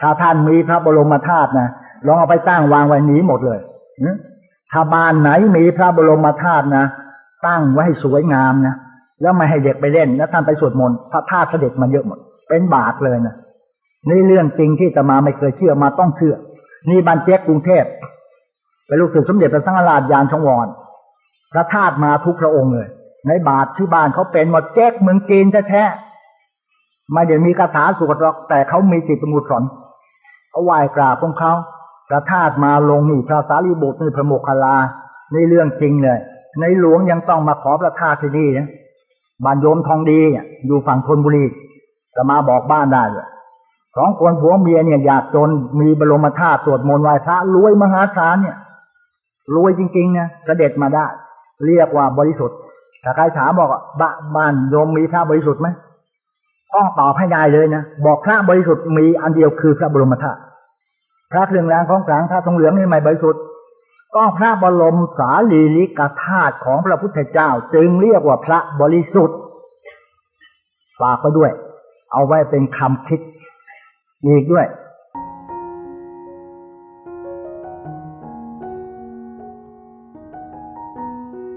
ถ้าท่านมีพระบรมธาตุนะลองเอาไปตั้งวางไว้หนีหมดเลยถ้าบ้านไหนมีพระบรมธาตุนะตั้งไว้ให้สวยงามนะแล้วไม่ให้เด็กไปเล่น แล้วท่านไปสวดมนต์พระธาตุเสด็จมาเยอะหมด เป็นบาทเลยนะนี่เรื่องจริงที่จะมาไม่เคยเชื่อมาต้องเชื่อ นี่บันเจ๊กกรุงเทพเป็นลูกศิษย์สมเด็จพระสังฆราชยานชงวรพระธาตุมาทุกพระองค์เลย ในบาทที่บ้านเขาเป็นหมดเจ๊กเมืองจีนแท้ๆไม่ได้มีคาถาสวดหรอกแต่เขามีจิตสมุทรสอน เขาไหว้กราบของเขาพระธาตุมาลงนี่พระสารีบุตรนี่พระโมคคัลลานี่เรื่องจริงเลย ในหลวงยังต้องมาขอพระธาตุที่นี่นะบ้านโยมทองดีอยู่ฝั่งธนบุรีจะมาบอกบ้านได้เลยสองคนผัวเมียเนี่ยอยากจนมีบรมธาตุสวดมนต์ไหว้พระรวยมหาศาลเนี่ยรวยจริงๆนะกระเด็จมาได้ เรียกว่าบริสุทธิ์ถ้าใครถามบอกบ้านบ้านโยมมีพระบริสุทธิ์ไหม ต้องตอบให้ได้เลยนะ บอกพระบริสุทธิ์มีอันเดียวคือพระบรมธาตุพระเครื่องรางของกลางพระทองเหลืองนี่ไม่บริสุทธิ์ก็พระบรมสารีริกธาตุของพระพุทธเจ้า จึงเรียกว่าพระบริสุทธิ์ฝากไปด้วย เอาไว้เป็นคำคิดอีกด้วย